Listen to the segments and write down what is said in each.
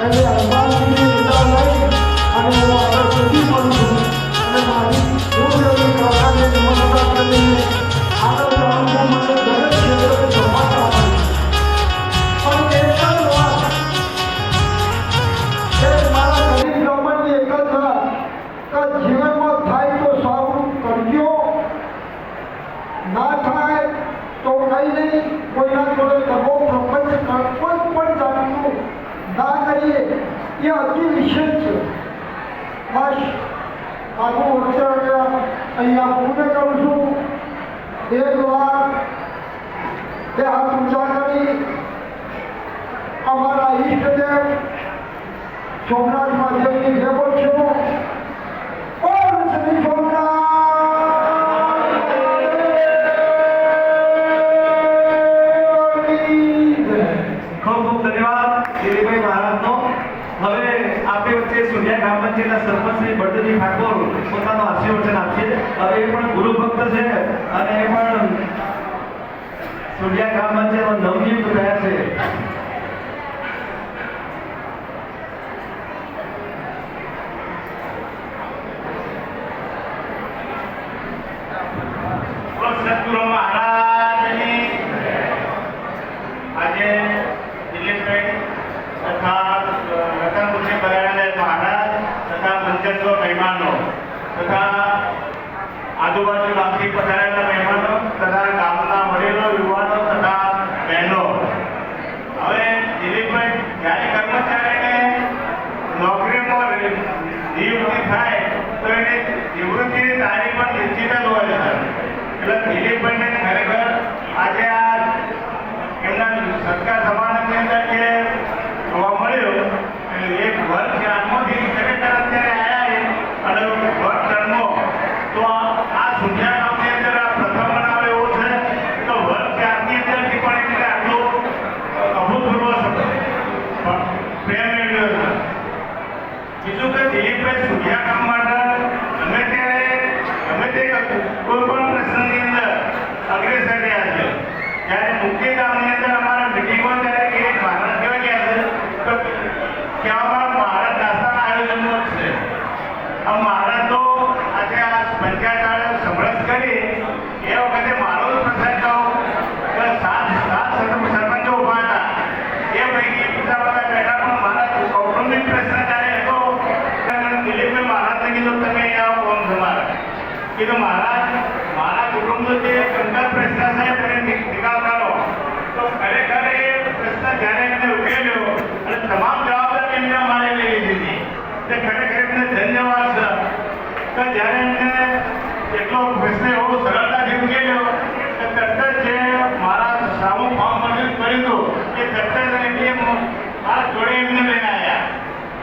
એને અંબાજીની વિદા અને હું આગળ સુધી મળું છું. અને મારી પ્રકારની નિમણતા કરીને આગળ મને દરેક ક્ષેત્રે પણ એક જ વાત એ મારા જીવનમાં થાય તો સારું, કરજો. ના થાય તો કઈ નહીં કોઈના જોડે ડબો પ્રપંચ કોઈ પણ જાતનું ના કરીએ એ અતિ વિશેષ છે બસ મારું વચ્ચે અહીંયા પૂર્ણ કરું છું એક વાર તે હાથ ઊંચા કરી અમારા ઈષ્ટદેવ સોમનાથ મહાદેવની જેવો છું પણ आजूबाजूला अगदी पसरायला क्या મંજૂર હતું એમને મારા જોડે એમને લઈને આવ્યા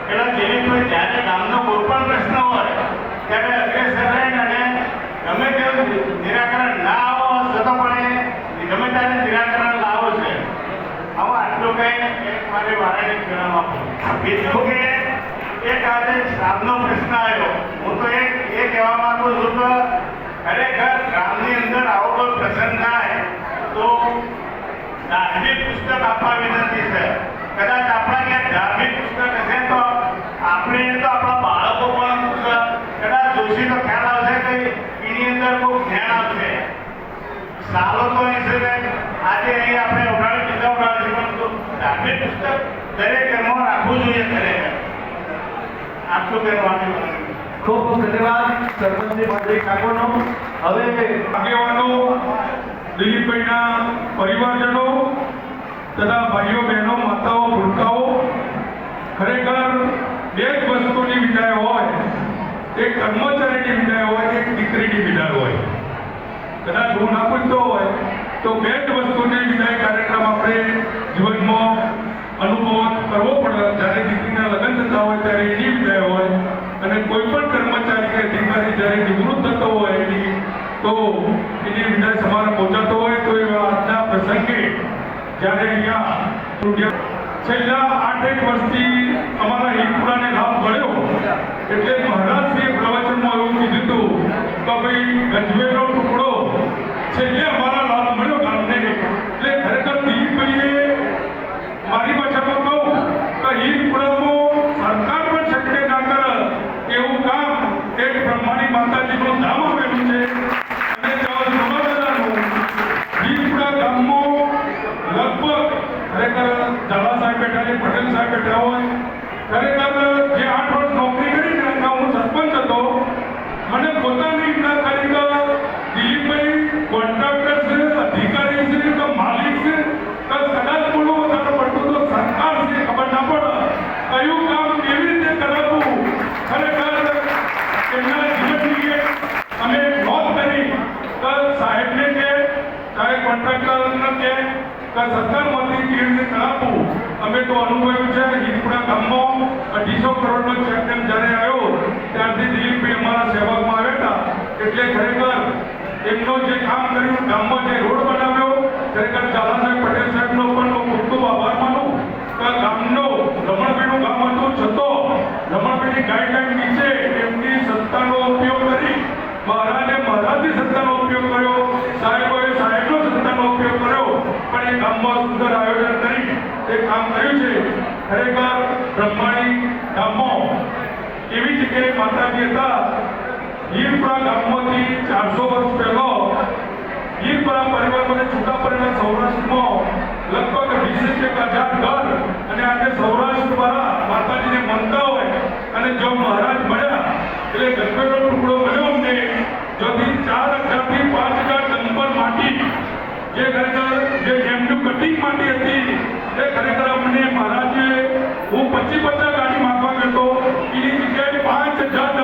એટલે દિલીપભાઈ જ્યારે ગામનો કોઈ પણ પ્રશ્ન હોય ત્યારે અગ્રેસર અને ગમે તેવું નિરાકરણ ના આવો, છતાં પણ ગમે ત્યારે નિરાકરણ લાવો છે. આમાં આટલું કંઈ એક મારી વારાને આપું બીજું કે એક આજે શ્રાપનો પ્રશ્ન આવ્યો. હું તો એક એ કહેવા માંગુ છું કે ખરેખર ગામની અંદર આવો કોઈ પ્રસંગ થાય, તો ધાર્મિક પુસ્તક આપવા વિનંતી છે. કદાચ આપણા ક્યાંક ધાર્મિક પુસ્તક હશે તો આપણે તો આપણા બાળકો પણ કદાચ જોશી તો ખ્યાલ આવશે કે એની અંદર બહુ જ્ઞાન આવશે. સાલો તો એ છે આજે અહીં આપણે ઉડાડી દીધા ઉડાડી પરંતુ ધાર્મિક પુસ્તક દરેક ઘરમાં રાખવું જોઈએ ખરેખર આટલું કહેવાનું ખૂબ ખૂબ ધન્યવાદ સરપંચ શ્રી બળદેવજી ઠાકોરનો. હવે આગેવાનો દિલીપભાઈના પરિવારજનો તથા ભાઈઓ, બહેનો, માતાઓ, ભૂલકાઓ, ખરેખર બે જ વસ્તુની વિદાય હોય, એક કર્મચારીની વિદાય હોય, એક દીકરીની વિદાય હોય. કદાચ હું ના પૂછતો હોય, તો બે જ વસ્તુની વિદાય કાર્યક્રમ આપણે જીવનમાં અનુભવ કરવો પડે. જ્યારે દીકરીના લગ્ન થતા હોય, ત્યારે એની વિદાય હોય અને કોઈ પણ કર્મચારી કે અધિકારી જ્યારે નિવૃત્ત થતો હોય એની તો એની વિદાય સમારોહ પહોંચાતો હોય તો એવા આજના પ્રસંગે જ્યારે અહીંયા છેલ્લા આઠેક વર્ષથી અમારા હિંદપુરાને લાભ મળ્યો એટલે મહારાજશ્રીએ પ્રવચનમાં એવું કીધું હતું કે ભાઈ ગજવેલો ટુકડો છેલ્લે અમારા લાભ મળ્યો ગામને એટલે ખરેખર દિલીપભાઈએ મારી ભાષામાં કહું તો હિંદપુરામાં સરકાર પણ શક્ય ના કરે એવું કામ એક બ્રહ્માણી માતાજીનું ધામ આવેલું છે અને ત્યાં સમાધાનનું હિંદપુરા ગામમાં લગભગ ખરેખર ઝાલા સાહેબ બેઠા છે પટેલ સાહેબ બેઠા હોય ખરેખર જે આઠ વર્ષ નોકરી કરી ને એમાં હું સરપંચ હતો મને પોતાની ઈચ્છા કરી કે દિલીપભાઈ કોન્ટ્રાક્ટર છે અધિકારી છે કે માલિક છે કે કદાચ બોલવું વધારે પડતું તો સરકાર છે ખબર ના પડે કયું કામ બે કે સરકારમાંથી કેવી રીતે આપવું અમે તો અનુભવ્યું છે, હિંદપુરા ગામમાં અઢીસો કરોડનો ચેક જ્યારે આવ્યો, ત્યારથી દિલીપભાઈ અમારા સેવકમાં આવ્યા હતા. એટલે ખરેખર એમનો જે કામ કર્યું, ગામમાં જે રોડ બનાવ્યો, ખરેખર ચાલા સાહેબ પટેલ સાહેબનો પણ હું ખૂબ ખૂબ આભાર માનું. કે ગામનો રમણભાઈનું ગામ હતું, છતો રમણભાઈની ગાઈડલાઈન નીચે એમની સત્તાનો ઉપયોગ કરી મહારાજે મહારાજની સત્તાનો ઉપયોગ કર્યો, સાહેબોએ સાહેબનો સત્તાનો ઉપયોગ કર્યો. પણ એ ગામમાં સુંદર આયોજન કરી તે કામ કર્યું છે. ખરેખર બ્રહ્માણી ગામો એવી જગ્યાએ માતાજી હતા? ગીરપુરા ગામમાંથી ચારસો વર્ષ પહેલો હીરપુરા પરિવારમાંથી છૂટા પડેલા સૌરાષ્ટ્રમાં લગભગ વીસ એક હજાર ઘર અને આજે સૌરાષ્ટ્ર દ્વારા માતાજીને માનતા હોય અને જો મહારાજ મળ્યા, એટલે ગરબેનો ટુકડો મળ્યો અમને જોથી ચાર હજારથી પાંચ હજાર ડમ્પર માટી જે ખરેખર જે એમનું કટિંગ માટી હતી એ ખરેખર અમને મહારાજે હું પચીસ પચાસ ગાડી માંગવા જગ્યાએ પાંચ હજાર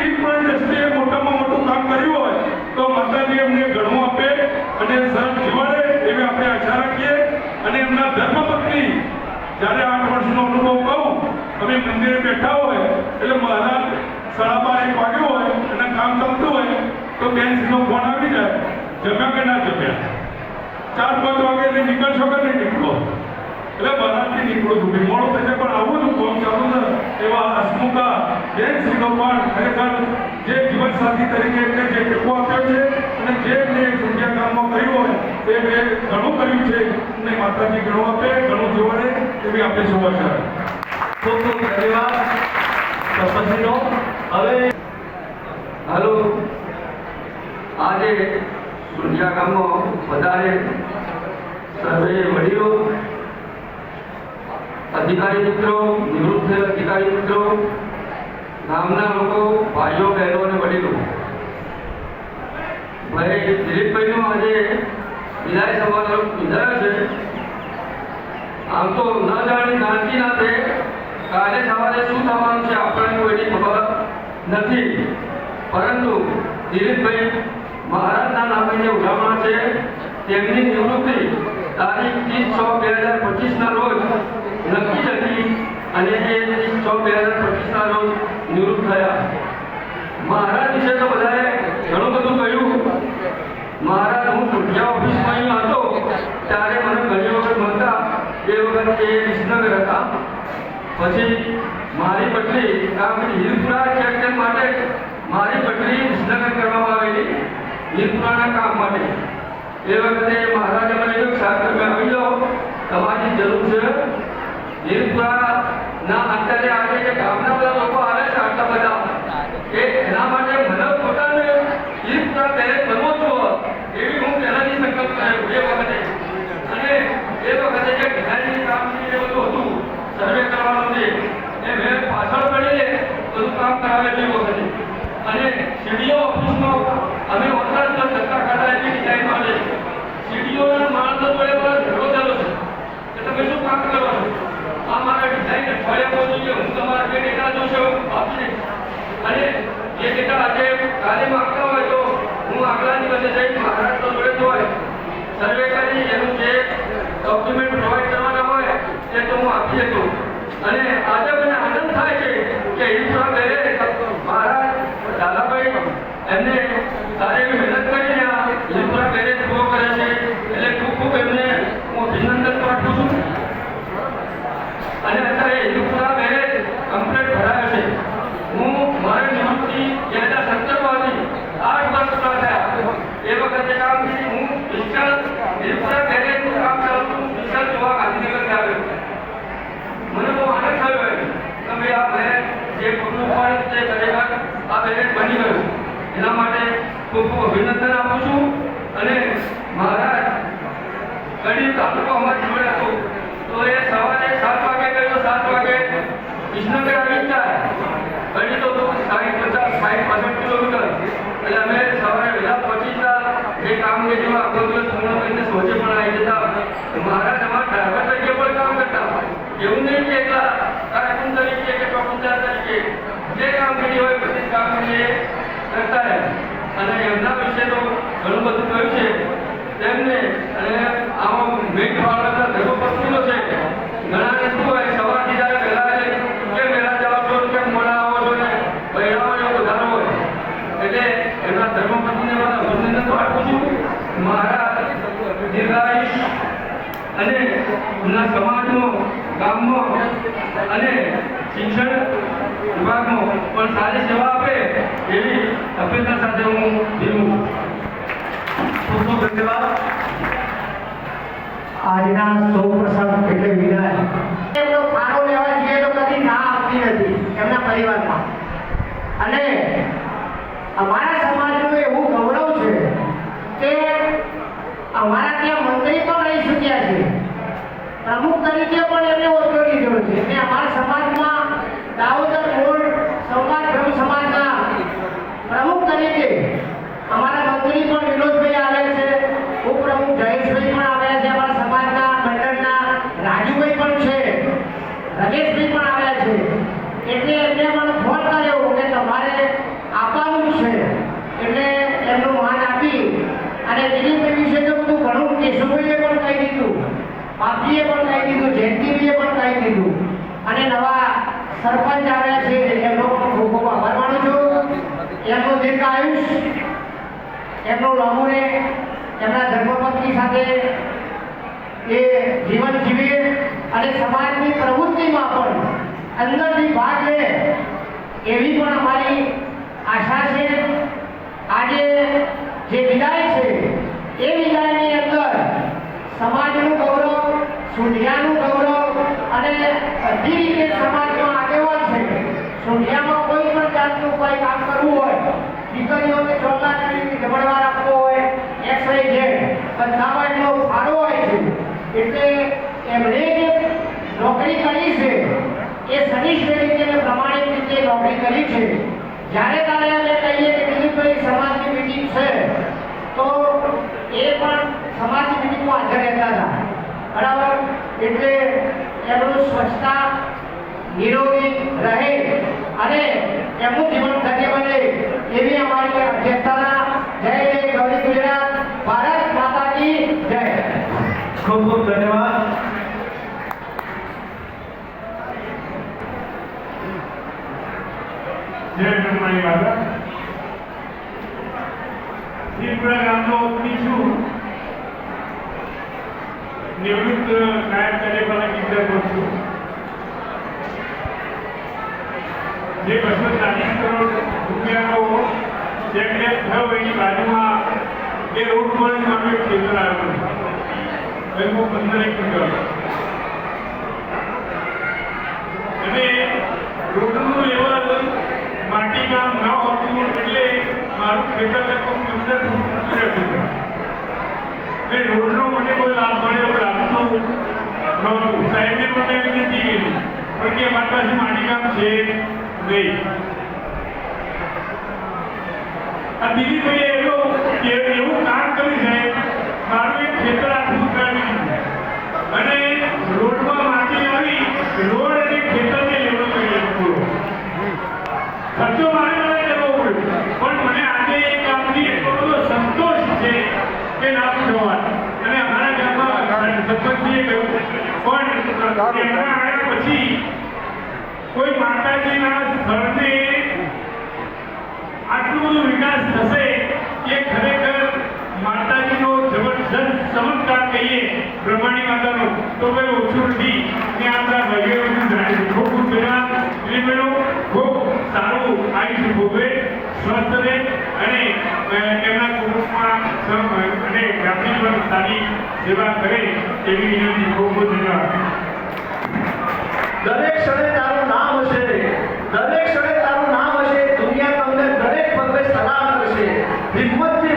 રીત પણ મોટામાં મોટું કામ કર્યું હોય, તો માતાજી એમને ઘણું આપે અને સરળ જીવાડે એવી આપણે આશા રાખીએ. અને એમના ધર્મપત્ની જ્યારે આઠ વર્ષનો અનુભવ કહું, અમે મંદિરે બેઠા હોય, એટલે મહારાજ સાડા બાર એક વાગ્યો કામ ચાલતું હોય તો બેન્ચનો ફોન આવી જાય. જમ્યા કે ના જમ્યા? ચાર પાંચ વાગે એટલે નીકળશો કે નહીં નીકળો? એટલે બહારથી નીકળું છું મોડું થશે પણ આવું છું કામ ચાલુ છે. એવા હસમુખા, બેન શ્રી પણ ખરેખર જે જીવન સાથી તરીકે એમને જે ટેકો આપ્યો છે અને જે એમને સૂર્યા કામમાં કર્યું હોય, તે મેં ઘણું કર્યું છે અને માતાજી ઘણું આપે, ઘણું જોવાડે એવી આપણે જોવા રાખીએ. ખૂબ ખૂબ ધન્યવાદ. સરપંચનો હવે હાલો. આજે સુરજા ગામમાં વધારે સર્વે વડીલો, અધિકારી મિત્રો, નિવૃત્ત અધિકારી મિત્રો, ગામના લોકો, ભાઈઓ, બહેનો અને વડીલો. ભાઈ દિલીપભાઈનું આજે વિદાય સમારોહ વિધાયો છે. આમ તો ન જાણી જાણતી નાતે કાલે સવારે શું થવાનું છે આપણને કોઈની ખબર નથી. પરંતુ દિલીપભાઈ મહારાજના નામે જે ઉડામણા છે, તેમની નિવૃત્તિ તારીખ ત્રીસ છ બે હજાર પચીસના રોજ નક્કી હતી અને એ ત્રીસ છ બે હજાર પચીસના રોજ નિવૃત્ત થયા. મહારાજ વિશે તો બધાએ ઘણું બધું કહ્યું. મહારાજ, હું સુરજા ઓફિસમાં અહીં હતો, ત્યારે મને ઘણી વખત મળતા એ વખત એ વિસનગર હતા. પછી મારી બદલી કામ હિલપુરા ચેકડેમ માટે મારી પટરી વિસનગર કરવામાં આવેલી નિર્માણના કામ માટે. એ વખતે મહારાજે મને કહ્યું તમે આવી જાઓ તમારી જરૂર છે. હિલપુરા અત્યારે આજે જે ગામના બધા લોકો આવે છે, આટલા બધા, એ એના માટે મને પોતાને હિલપુરા તેને કરવો જ એવી હું પહેલાથી સંકલ્પ કર્યો એ વખતે. અને એ વખતે જે ડિઝાઇનિંગ કામ છે એ બધું હતું, સર્વે કરવાનું છે એ મેં પાછળ પડીને બધું કામ કરાવેલું વખતે. અને સીડીઓ ઓફિસમાં અમે ઓનલાઈન તો ધક્કા ખાતા એટલી ડિઝાઇન મળે સીડીઓના માણસો જોડે મારો ઝઘડો થયેલો છે. કે તમે શું કામ કરવાનું આ મારા ડિઝાઇન અઠવાડિયા જોઈએ. હું તમારા જે ડેટા જોશો આપશે અને જે ડેટા આજે કાલે માંગતા હોય તો હું આગલા દિવસે જઈ મહારાષ્ટ્ર જોડે હોય. સર્વે કરી, એનું જે ડોક્યુમેન્ટ પ્રોવાઈડ કરવાના હોય તે તો હું આપી શકું. અને આજે મને આનંદ થાય છે કે ઈશ્વર બેરે મહારાજ દાદાભાઈ એમને સારી એવી મહેનત કરીને આ ઈશ્વર બેરે પૂરો કરે છે એટલે ખૂબ ખૂબ એમને હું અભિનંદન પાઠવું છું અને અત્યારે ઈશ્વર બેરે કમ્પ્લીટ ભરાયો છે હું મારી નિવૃત્તિ બે હજાર સત્તરમાંથી આઠ વર્ષ પૂરા થયા એ વખતે કામ કરી હું વિશાલ ઈશ્વર બેરેનું કામ ચાલતું વિશાલ જોવા ગાંધીનગરથી આવ્યો મને બહુ આનંદ થયો એમ કે ભાઈ આ બહેન જે પગલું ઉપાડે તે ખરેખર આ બહેન બની ગયું એના માટે ખૂબ ખૂબ અભિનંદન આપું છું અને મહારાજ કડી તાલુકો અમારી જોડે હતો તો એ સવારે સાત વાગે ગયો સાત વાગે વિસનગર આવી કામ એવું નહીં કે તરીકે કે તરીકે. જે કામગીરી હોય બધી કામ કરીએ અને એમના વિશે તો ઘણું બધું કહ્યું છે. તેમને અને આમાં મેઇન ફાળવતા ધર્મપત્નીનો છે ઘણાને શું હોય સવારથી જ્યારે વહેલા એટલે કેમ વહેલા જાઓ છો કેમ મોડા આવો છો ને બહેરાઓ એવો વધારો હોય એટલે એમના ધર્મપત્નીને મારા અભિનંદન તો આપું છું મારા દીર્ઘાયુષ અને એમના સમાજનો ગામનો અને શિક્ષણ વિભાગનો પણ સારી સેવા આપે એવી અપેક્ષા સાથે હું જીવું ખૂબ ખૂબ ધન્યવાદ. આજના સૌ પ્રસંગ એટલે વિદાય. એમનો ફાળો લેવા જઈએ તો કદી ના આપતી નથી એમના પરિવારમાં. અને અમારા સમાજનું એવું ગૌરવ છે કે અમારા ત્યાં મંત્રી પણ રહી ચૂક્યા છે પ્રમુખ તરીકે પણ એમને ઓળખી ગયો છે. અને અમારા સમાજમાં દાઉદર મૂળ સમાજ બ્રહ્મ સમાજના પ્રમુખ તરીકે અમારા મંત્રી પણ વિનોદભાઈ આવ્યા છે. ઉપપ્રમુખ જયેશભાઈ પણ આવ્યા છે. અમારા સમાજના મંડળના રાજુભાઈ પણ છે. રમેશભાઈ પણ આવ્યા છે. એટલે એમને મને ફોન કર્યો કે તમારે આપવાનું છે. એટલે એમનું માન આપી અને દિલીપભાઈ વિશે તો બધું ઘણું કેશુભાઈએ પણ કહી દીધું બાપજીએ પણ કહી દીધું જયંતિભાઈએ પણ કહી દીધું. અને નવા સરપંચ આવ્યા છે એમનો ખૂબ ખૂબ આભાર માનું છું. એમનું દીર્ઘ આયુષ, એમનું લાંબુ એમના ધર્મપત્ની સાથે એ જીવન જીવે અને સમાજની પ્રવૃત્તિમાં પણ અંદરથી ભાગ લે, એવી પણ અમારી આશા છે. આજે જે વિદાય છે, એ વિદાયની અંદર સમાજનું ગૌરવ સુંઢિયાનું ગૌરવ અને બધી રીતે સમાજમાં આગેવાન છે. સુનિયામાં કોઈ પણ જાતનું કોઈ કામ કરવું હોય, દીકરીઓને ચોલા કરીને જમણવાર આપવો હોય એક્સ વાય ઝેડ બધામાં એમનો ફાળો હોય છે. એટલે એમણે જે નોકરી કરી છે, એ સનિષ્ઠ રીતે પ્રમાણિક રીતે નોકરી કરી છે. જ્યારે તારે અમે કહીએ કે દિલીપભાઈ સમાજની મિટિંગ છે, તો એ પણ સમાજની મિટિંગમાં હાજર રહેતા હતા. બરાબર? એટલે એમનું સ્વચ્છતા નિરોગી રહે અને એમનું જીવન ધન્ય બને એવી અમારી અધ્યક્ષતાના જય જય ગૌરી ગુજરાત ભારત માતા કી જય. ખૂબ ખૂબ ધન્યવાદ. જય બ્રહ્માણી ગામનો વતની છું નિવૃત્ત નાયબ કાર્યપાલક ઇન્દ્રપુર છું જે બસો ચાલીસ કરોડ રૂપિયાનો ચેક ડેમ થયો એની બાજુમાં એ રોડ પર જ મારું એક ખેતર આવ્યું છે. હું પંદર એક મીટર અને રોડનું લેવલ માટી કામ ન હોતું એટલે મારું ખેતર લગભગ પંદર ફૂટ એટલે રોડનો મને કોઈ કે એવો કામ કર્યું છે, મારું એક ખેતર આખું ઉતરાવી માટી આવી, રોડ અને ખેતરને લેવલ કરી પૂરો. ખર્ચો મારે કહ્યું પણ એમના આવ્યા પછી કોઈ માતાજીના સ્થળને આટલું બધું વિકાસ થશે કે ખરેખર માતાજીનો જબરજસ્ત ચમત્કાર કહીએ બ્રહ્માણી માતાનો તો ભાઈ ઓછું નથી. ને આપણા ભાઈઓ ખૂબ ખૂબ ધન્યવાદ દિલીપભાઈનો ખૂબ સારું આયુષ્ય ભોગવે. સ્વસ્થ રહે અને તેમના કુટુંબમાં અને ગામની પણ સારી સેવા કરે એવી વિનંતી ખૂબ ખૂબ ધન્યવાદ. દરેક ક્ષણે તારું નામ હશે. દરેક ક્ષણે તારું નામ હશે. દુનિયા તમને દરેક પગલે સલાહ કરશે. હિંમત